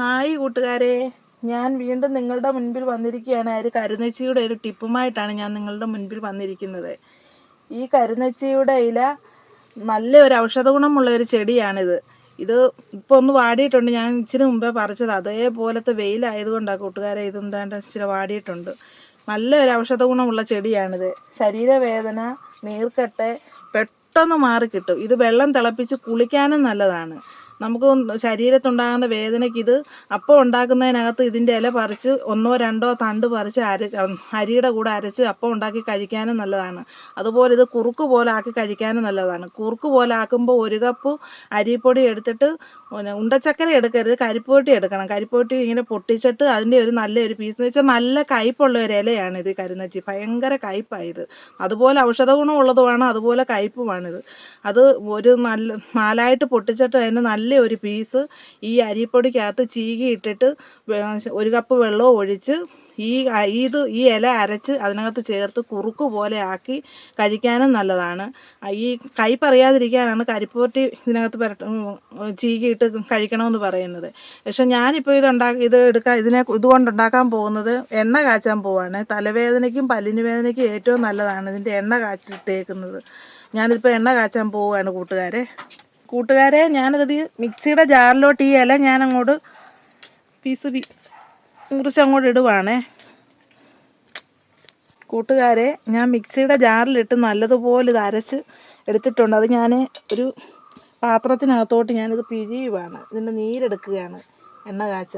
Hi കൂട്ടുകാരെ. ഞാൻ വീണ്ടും നിങ്ങളുടെ മുൻപിൽ വന്നിരിക്കുകയാണ്. ഒരു കരുനച്ചിയുടെ ഒരു ടിപ്പുമായിട്ടാണ് ഞാൻ നിങ്ങളുടെ മുൻപിൽ വന്നിരിക്കുന്നത്. ഈ കരുനച്ചിയുടെ ഇല നല്ല ഒരു ഔഷധ ഗുണമുള്ള ഒരു ചെടിയാണിത്. ഇത് ഇപ്പോൾ ഒന്ന് വാടിയിട്ടുണ്ട്. ഞാൻ ഇച്ചിരി മുമ്പേ പറിച്ചത്. അതേപോലത്തെ വെയിലായതുകൊണ്ടാണ് കൂട്ടുകാരെ ഇതെന്താണ്ട് ഇച്ചിരി വാടിയിട്ടുണ്ട്. നല്ല ഒരു ഔഷധ ഗുണമുള്ള ചെടിയാണിത്. ശരീരവേദന നീർക്കെട്ട് പെട്ടെന്ന് മാറി കിട്ടും ഇത് വെള്ളം തിളപ്പിച്ച് കുളിക്കാനും നല്ലതാണ്. നമുക്ക് ശരീരത്തുണ്ടാകുന്ന വേദനയ്ക്ക് ഇത് അപ്പം ഉണ്ടാക്കുന്നതിനകത്ത് ഇതിന്റെ ഇല പറിച്ച് ഒന്നോ രണ്ടോ തണ്ട് പറിച്ച് അര അരിയുടെ കൂടെ അരച്ച് അപ്പം ഉണ്ടാക്കി കഴിക്കാനും നല്ലതാണ്. അതുപോലെ ഇത് കുറുക്ക് പോലെ ആക്കി കഴിക്കാനും നല്ലതാണ്. കുറുക്ക് പോലെ ആക്കുമ്പോൾ ഒരു കപ്പ് അരിപ്പൊടി എടുത്തിട്ട് പിന്നെ ഉണ്ടച്ചക്കര എടുക്കരുത് കരിപ്പൊട്ടി എടുക്കണം. കരിപ്പൊട്ടി ഇങ്ങനെ പൊട്ടിച്ചിട്ട് അതിന്റെ ഒരു നല്ലൊരു പീസ് എന്ന് വെച്ചാൽ നല്ല കയ്പുള്ള ഒരു ഇലയാണ് ഇത് കരുന്നച്ചി ഭയങ്കര കയ്പായത് അതുപോലെ ഔഷധ ഗുണമുള്ളതുമാണ് അതുപോലെ കയ്പുമാണിത് അത് ഒരു നല്ല നാലായിട്ട് പൊട്ടിച്ചിട്ട് അതിന് നല്ല ഒരു പീസ് ഈ അരിപ്പൊടിക്കകത്ത് ചീകി ഇട്ടിട്ട് ഒരു കപ്പ് വെള്ളവും ഒഴിച്ച് ഈ ഇത് ഈ ഇല അരച്ച് അതിനകത്ത് ചേർത്ത് കുറുക്ക് പോലെ ആക്കി കഴിക്കാനും നല്ലതാണ്. ഈ കൈപ്പറിയാതിരിക്കാനാണ് കരിപ്പൂറ്റി ഇതിനകത്ത് ചീകിയിട്ട് കഴിക്കണമെന്ന് പറയുന്നത്. പക്ഷെ ഞാനിപ്പോൾ ഇതുണ്ടാ ഇത് എടുക്കാൻ ഇതിനെ ഇതുകൊണ്ടുണ്ടാക്കാൻ പോകുന്നത് എണ്ണ കാച്ചാൻ പോവാണ്. തലവേദനയ്ക്കും പല്ലിന് വേദനയ്ക്കും ഏറ്റവും നല്ലതാണ് ഇതിന്റെ എണ്ണ കാച്ചി തേക്കുന്നത്. ഞാനിപ്പോൾ എണ്ണ കാച്ചാൻ പോവുകയാണ് കൂട്ടുകാരെ. കൂട്ടുകാരെ ഞാനത് മിക്സിയുടെ ജാറിലോട്ട് ഈ ഇല ഞാൻ അങ്ങോട്ട് പീസ് പീ അങ്ങോട്ട് ഇടുവാണേ. കൂട്ടുകാരെ ഞാൻ മിക്സിയുടെ ജാറിലിട്ട് നല്ലതുപോലെ ഇത് അരച്ച് എടുത്തിട്ടുണ്ട്. അത് ഞാൻ ഒരു പാത്രത്തിനകത്തോട്ട് ഞാനിത് പിഴിയുവാണ്. ഇതിന്റെ നീരെടുക്കുകയാണ് എണ്ണ കാച്ച.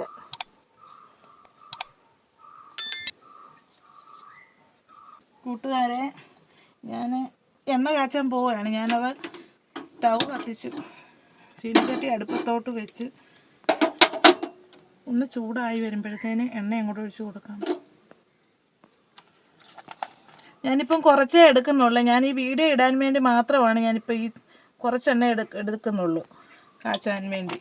കൂട്ടുകാരെ ഞാൻ എണ്ണ കാച്ചാൻ പോവുകയാണ്. ഞാനത് സ്റ്റൗ കത്തിച്ച് ചീനിക്കട്ടി അടുപ്പത്തോട്ട് വെച്ച് ഒന്ന് ചൂടായി വരുമ്പോഴത്തേന് എണ്ണ അങ്ങോട്ട് ഒഴിച്ച് കൊടുക്കാം. ഞാനിപ്പം കുറച്ചേ എടുക്കുന്നുള്ളൂ. ഞാൻ ഈ വീഡിയോ ഇടാൻ വേണ്ടി മാത്രമാണ് ഞാനിപ്പോൾ ഈ കുറച്ചെണ്ണ എടു എടുക്കുന്നുള്ളൂ. കാച്ചാൻ വേണ്ടി.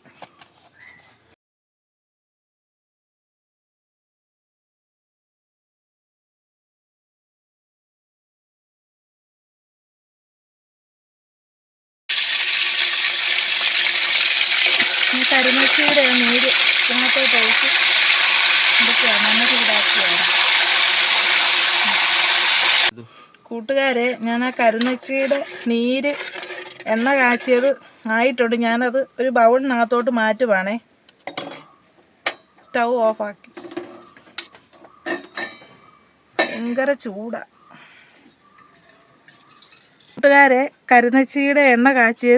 കരിമച്ചിയുടെ നീര് ഇതിനകത്തോട്ട് ഒഴിച്ച് ഇതൊക്കെയാണ് നമ്മൾ ചൂടാക്കിയാണ് കൂട്ടുകാരെ ഞാൻ ആ കരുന്നച്ചിയുടെ നീര് എണ്ണ കാച്ചിയത് ആയിട്ടുണ്ട്. ഞാനത് ഒരു ബൗളിനകത്തോട്ട് മാറ്റുവാണേ. സ്റ്റൗ ഓഫാക്കി. ഭയങ്കര ചൂടാ. കൂട്ടുകാരെ കരുന്നച്ചിയുടെ എണ്ണ കാച്ചി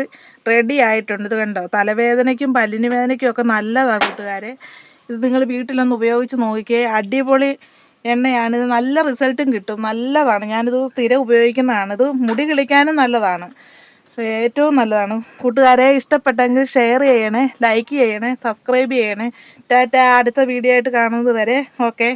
റെഡി ആയിട്ടുണ്ട്. ഇത് കണ്ടോ? തലവേദനയ്ക്കും പല്ലിന് വേദനയ്ക്കും ഒക്കെ നല്ലതാണ് കൂട്ടുകാരെ. ഇത് നിങ്ങൾ വീട്ടിലൊന്ന് ഉപയോഗിച്ച് നോക്കിക്കേ. അടിപൊളി എണ്ണയാണ്. ഇത് നല്ല റിസൾട്ടും കിട്ടും. നല്ലതാണ്. ഞാനിത് സ്ഥിരം ഉപയോഗിക്കുന്നതാണ്. ഇത് മുടി കിളിക്കാനും നല്ലതാണ്. ഏറ്റവും നല്ലതാണ്. കൂട്ടുകാരെ ഇഷ്ടപ്പെട്ടെങ്കിൽ ഷെയർ ചെയ്യണേ ലൈക്ക് ചെയ്യണേ സബ്സ്ക്രൈബ് ചെയ്യണേ. ടാറ്റ അടുത്ത വീഡിയോ ആയിട്ട് കാണുന്നത് വരെ. ഓക്കെ